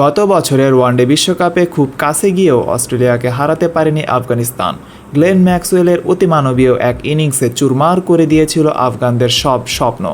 গত বছরের ওয়ানডে বিশ্বকাপে খুব কাছে গিয়েও অস্ট্রেলিয়াকে হারাতে পারেনি আফগানিস্তান। গ্লেন ম্যাক্সওয়েলের অতিমানবীয় এক ইনিংসে চুরমার করে দিয়েছিল আফগানদের সব স্বপ্ন।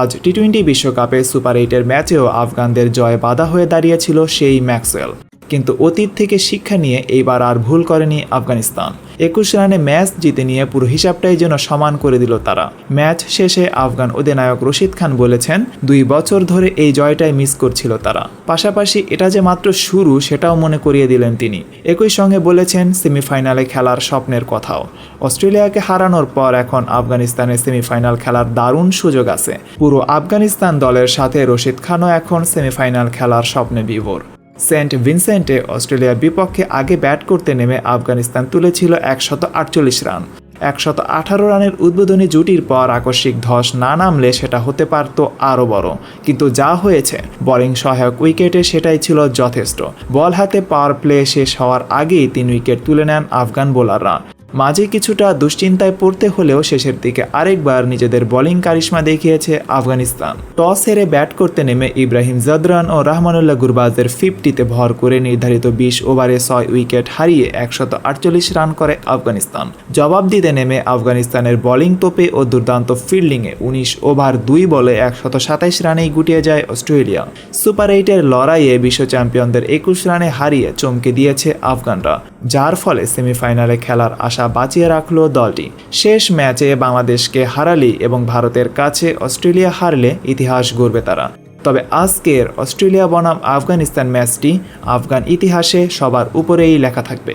আজ টি টোয়েন্টি বিশ্বকাপে সুপার এইটের ম্যাচেও আফগানদের জয় বাধা হয়ে দাঁড়িয়েছিল সেই ম্যাক্সওয়েল। কিন্তু অতীত থেকে শিক্ষা নিয়ে এইবার আর ভুল করেনি আফগানিস্তান। একুশ রানে ম্যাচ জিতে নিয়ে পুরো হিসাবটাই যেন সমান করে দিল তারা। ম্যাচ শেষে আফগান অধিনায়ক রশিদ খান বলেছেন, দুই বছর ধরে এই জয়টাই মিস করছিল তারা। পাশাপাশি এটা যে মাত্র শুরু, সেটাও মনে করিয়ে দিলেন তিনি। একই সঙ্গে বলেছেন, সেমিফাইনালে খেলার স্বপ্নের কথাও। অস্ট্রেলিয়াকে হারানোর পর এখন আফগানিস্তানের সেমিফাইনাল খেলার দারুণ সুযোগ আছে। পুরো আফগানিস্তান দলের সাথে রশিদ খানও এখন সেমিফাইনাল খেলার স্বপ্নে বিভোর। সেন্ট ভিনসেন্টে অস্ট্রেলিয়ার বিপক্ষে আগে ব্যাট করতে নেমে আফগানিস্তান তুলেছিল একশত আটচল্লিশ রান। একশত আঠারো রানের উদ্বোধনী জুটির পর আকস্মিক ধস না নামলে সেটা হতে পারত আরও বড়। কিন্তু যা হয়েছে, বোলিং সহায়ক উইকেটে সেটাই ছিল যথেষ্ট। বল হাতে পাওয়ার প্লে শেষ হওয়ার আগেই তিন উইকেট তুলে নেন আফগান বোলাররা। মাঝে কিছুটা দুশ্চিন্তায় পড়তে হলেও শেষের দিকে আরেকবার নিজেদের বোলিং কারিশমা দেখিয়েছে আফগানিস্তান। টস হেরে ব্যাট করতে নেমে ইব্রাহিম জাদরান ও রহমানুল্লাহ গুরবাজের ফিফটিতে ভর করে নির্ধারিত বিশ ওভারে ছয় উইকেট হারিয়ে একশত আটচল্লিশ রান করে আফগানিস্তান। জবাব দিতে নেমে আফগানিস্তানের বোলিং তোপে ও দুর্দান্ত ফিল্ডিংয়ে উনিশ ওভার দুই বলে একশত সাতাইশ রানেই গুটিয়ে যায় অস্ট্রেলিয়া। সুপার এইটের লড়াইয়ে বিশ্ব চ্যাম্পিয়নদের একুশ রানে হারিয়ে চমকে দিয়েছে আফগানরা, যার ফলে সেমিফাইনালে খেলার আশা বাঁচিয়ে রাখল দলটি। শেষ ম্যাচে বাংলাদেশকে হারালি এবং ভারতের কাছে অস্ট্রেলিয়া হারলে ইতিহাস গড়বে তারা। তবে আজকের অস্ট্রেলিয়া বনাম আফগানিস্তান ম্যাচটি আফগান ইতিহাসে সবার উপরেই লেখা থাকবে।